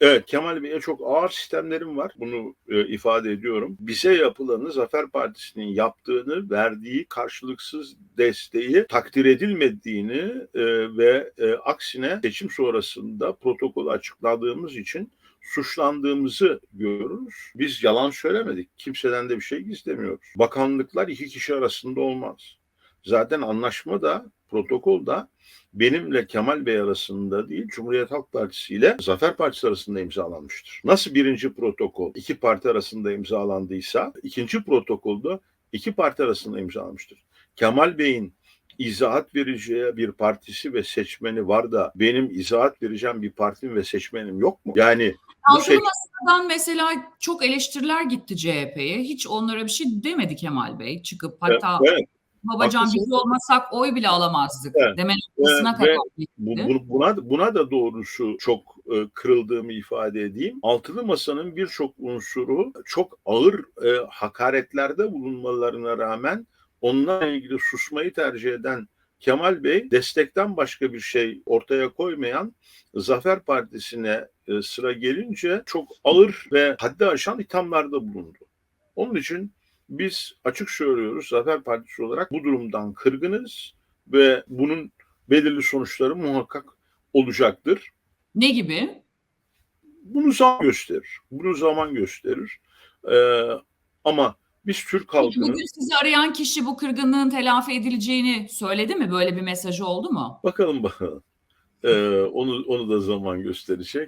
Evet Kemal Bey'e çok ağır sistemlerim var. Bunu e, ifade ediyorum. Bize yapılanı Zafer Partisi'nin yaptığını, verdiği karşılıksız desteği takdir edilmediğini e, ve e, aksine seçim sonrasında protokolü açıkladığımız için suçlandığımızı görürüz. Biz yalan söylemedik. Kimseden de bir şey gizlemiyoruz. Bakanlıklar iki kişi arasında olmaz. Zaten anlaşma da protokol da benimle Kemal Bey arasında değil, Cumhuriyet Halk Partisi ile Zafer Partisi arasında imzalanmıştır. Nasıl birinci protokol iki parti arasında imzalandıysa, ikinci protokolda iki parti arasında imzalanmıştır. Kemal Bey'in izahat vereceği bir partisi ve seçmeni var da benim izahat vereceğim bir partim ve seçmenim yok mu? Yani Altılı seç- Masa'dan mesela çok eleştiriler gitti CHP'ye. Hiç onlara bir şey demedi Kemal Bey çıkıp hatta evet, babacan haklısın. biz olmasak oy bile alamazdık Evet. deme noktasına kadar gitti. Bu, bu- buna buna da doğrusu çok e, kırıldığımı ifade edeyim. Altılı Masa'nın birçok unsuru çok ağır e, hakaretlerde bulunmalarına rağmen onunla ilgili susmayı tercih eden Kemal Bey destekten başka bir şey ortaya koymayan Zafer Partisi'ne e, sıra gelince çok ağır ve haddi aşan ithamlarda bulundu. Onun için biz açık söylüyoruz Zafer Partisi olarak bu durumdan kırgınız ve bunun belirli sonuçları muhakkak olacaktır. Ne gibi? Bunu zaman gösterir. Bunu zaman gösterir. Ee, ama biz Türk halkının bugün sizi arayan kişi bu kırgınlığın telafi edileceğini söyledi mi? Böyle bir mesajı oldu mu? bakalım bakalım. Ee, onu onu da zaman gösterecek.